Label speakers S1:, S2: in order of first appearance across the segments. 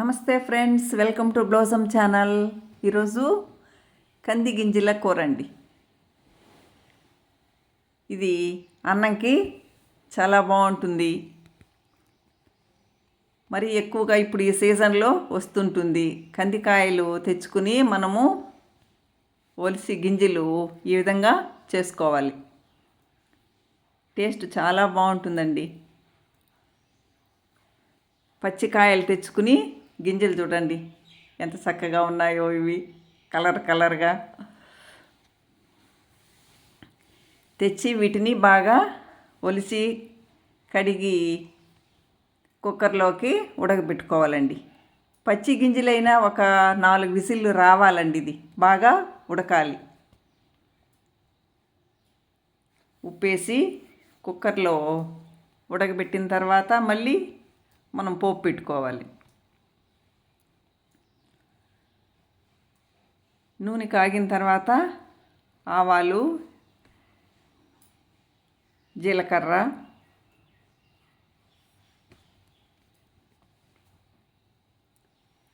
S1: నమస్తే friends welcome to Blossom channel. ఈరోజు కంది గింజల కూర అండి ఇది అన్నంకి చాలా బాగుంటుంది. మరి ఎక్కువగా ఇప్పుడు ఈ సీజన్లో వస్తుంటుంది. కందికాయలు తెచ్చుకుని మనము ఒలిసి గింజలు ఈ విధంగా చేసుకోవాలి. టేస్ట్ చాలా బాగుంటుందండి. పచ్చికాయలు తెచ్చుకుని గింజలు చూడండి. ఎంత చక్కగా ఉన్నాయో ఇవి. కలర్ కలర్గా. తెచ్చి వీటిని బాగా ఒలిసి కడిగి కుక్కర్లోకి ఉడకబెట్టుకోవాలండి. పచ్చి గింజలైనా ఒక నాలుగు విసిల్లు రావాలండి ఇది. బాగా ఉడకాలి. ఉప్పేసి కుక్కర్లో ఉడకబెట్టిన తర్వాత మళ్ళీ మనం పోపు పెట్టుకోవాలి. నూనె కాగిన తర్వాత ఆవాలు జీలకర్ర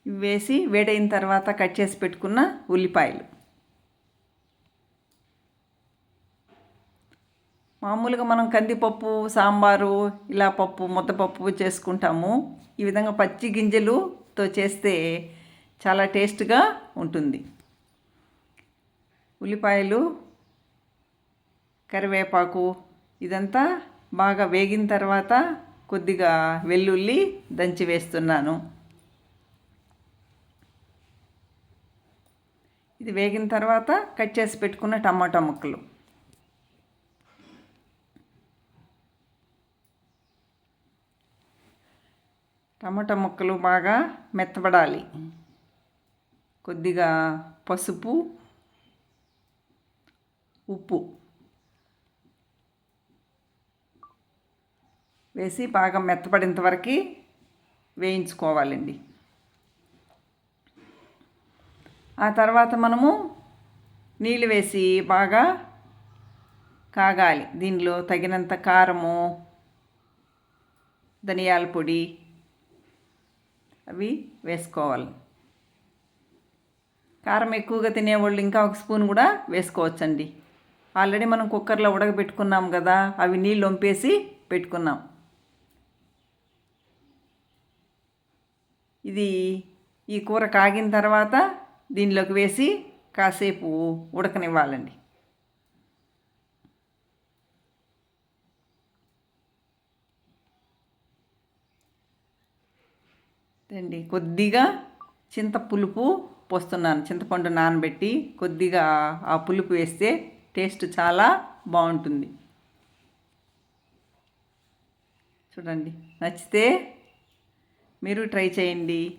S1: వేసి వేడైన తర్వాత కట్ చేసి పెట్టుకున్న ఉల్లిపాయలు. మామూలుగా మనం కందిపప్పు సాంబారు ఇలా పప్పు ముద్దపప్పు చేసుకుంటాము. ఈ విధంగా పచ్చి గింజలుతో చేస్తే చాలా టేస్ట్గా ఉంటుంది. ఉల్లిపాయలు కరివేపాకు ఇదంతా బాగా వేగిన తర్వాత కొద్దిగా వెల్లుల్లి దంచి వేస్తున్నాను. ఇది వేగిన తర్వాత కట్ చేసి పెట్టుకున్న టమాటా ముక్కలు. టమాటా ముక్కలు బాగా మెత్తబడాలి. కొద్దిగా పసుపు ఉప్పు. వేసి బాగా మెత్తపడేంత వరకు వేయించుకోవాలండి. ఆ తర్వాత మనము నీళ్ళు వేసి బాగా కాగాలి. దీనిలో తగినంత కారము ధనియాల పొడి అవి వేసుకోవాలి. కారం ఎక్కువగా తినేవాళ్ళు ఇంకా ఒక స్పూన్ కూడా వేసుకోవచ్చండి. ఆల్రెడీ మనం కుక్కర్లో ఉడకబెట్టుకున్నాం కదా అవి నీళ్ళు వంపేసి పెట్టుకున్నాం. ఇది ఈ కూర కాగిన తర్వాత దీనిలోకి వేసి కాసేపు ఉడకనివ్వాలండి. రండి కొద్దిగా చింత పులుపు పోస్తున్నాను. చింతపండు నానబెట్టి కొద్దిగా ఆ పులుపు వేస్తే టేస్ట్ చాలా బాగుంటుంది. చూడండి నచ్చితే మీరు ట్రై చేయండి.